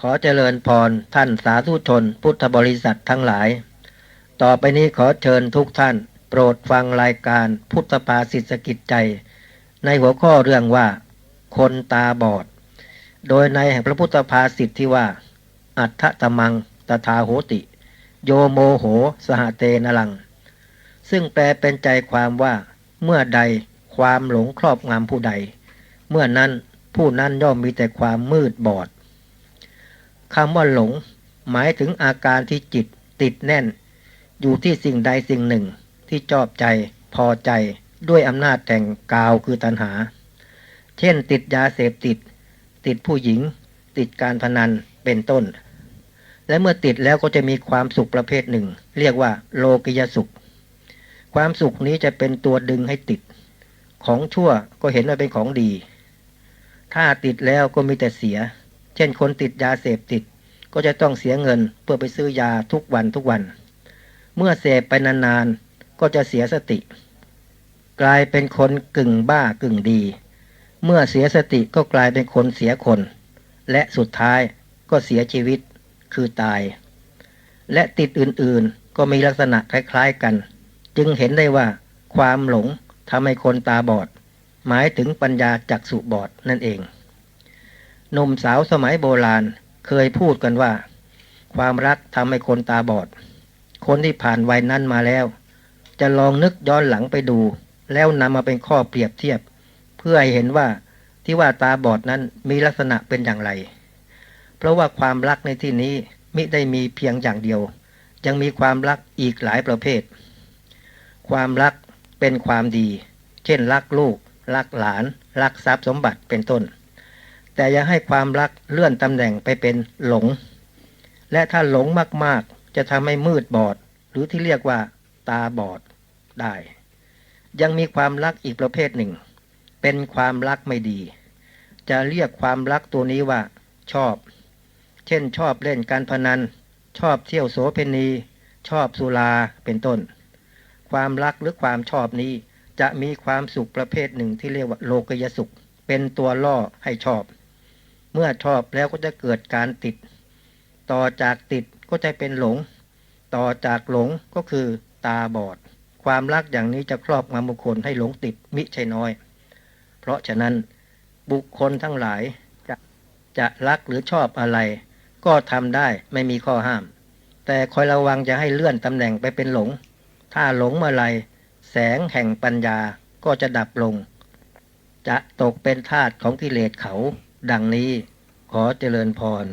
ขอเจริญพรท่านสาธุชน พุทธบริษัททั้งหลาย ต่อไปนี้ขอเชิญทุกท่าน โปรดฟังรายการพุทธภาสิทธกิจใจ ในหัวข้อเรื่องว่า คนตาบอด โดยในแห่งพระพุทธภาสิทธิว่า อัฏฐตมังตถาโหติ โยโมโห สหเตนลัง ซึ่งแปลเป็นใจความว่า เมื่อใดความหลงครอบงำผู้ใด เมื่อนั้นผู้นั้นย่อมมีแต่ความมืดบอด คำว่าหลง หมายถึงอาการที่จิตติดแน่น อยู่ที่สิ่งใดสิ่งหนึ่ง ที่ชอบใจพอใจด้วยอำนาจแห่งกาวคือตัณหา เช่นติดยาเสพติด ติดผู้หญิง ติดการพนันเป็นต้น และเมื่อติดแล้วก็จะมีความสุขประเภทหนึ่ง เรียกว่าโลกิยสุข ความสุขนี้จะเป็นตัวดึงให้ติด ของชั่วก็เห็นว่าเป็นของดี ถ้าติดแล้วก็มีแต่เสีย เช่นคนติดยาเสพติด ก็จะต้องเสียเงินเพื่อไปซื้อยาทุกวันทุกวัน เมื่อเสพไปนานๆ ก็จะเสียสติ กลายเป็นคนกึ่งบ้ากึ่งดี เมื่อเสียสติก็กลายเป็นคนเสียคน และสุดท้ายก็เสียชีวิตคือตาย และติดอื่นๆก็มีลักษณะคล้าย ๆกัน จึงเห็นได้ว่าความหลงทำให้คนตาบอด หมายถึงปัญญาจักสุบอดนั่นเอง หนุ่มสาวสมัยโบราณเคยพูดกันว่า ความรักทำให้คนตาบอด คนที่ผ่านวัยนั้นมาแล้ว จะลองนึกย้อนหลังไปดู แล้วนำมาเป็นข้อเปรียบเทียบ เพื่อให้เห็นว่าที่ว่าตาบอดนั้นมีลักษณะเป็นอย่างไร เพราะว่าความรักในที่นี้มิได้มีเพียงอย่างเดียว ยังมีความรักอีกหลายประเภท ความรักเป็นความดี เช่นรักลูก รักหลาน รักทรัพย์สมบัติเป็นต้น แต่อย่าให้ความรักเลื่อนตำแหน่งไปเป็นหลง และถ้าหลงมากๆ จะทำให้มืดบอด หรือที่เรียกว่า ตาบอดได้ ยังมีความรักอีกประเภทหนึ่ง เป็นความรักไม่ดี จะเรียกความรักตัวนี้ว่า ชอบ เช่นชอบเล่นการพนัน ชอบเที่ยวโสเพณี ชอบสุราเป็นต้น ความรักหรือความชอบนี้จะมีความสุขประเภทหนึ่งที่เรียกว่าโลกยสุข เป็นตัวล่อให้ชอบ เมื่อชอบแล้วก็จะเกิดการติด ต่อจากติดก็จะเป็นหลง ต่อจากหลงก็คือตาบอด ความรักอย่างนี้จะครอบงำบุคคลให้หลงติดมิใช่น้อย เพราะฉะนั้นบุคคลทั้งหลายจะจะรักหรือชอบอะไร ก็ทำได้ไม่มีข้อห้าม แต่คอยระวังจะให้เลื่อนตำแหน่งไปเป็นหลง ถ้าหลงเมื่อไรแสงแห่งปัญญาก็จะดับลง จะตกเป็นทาสของกิเลสเขา ดังนี้ขอเจริญพร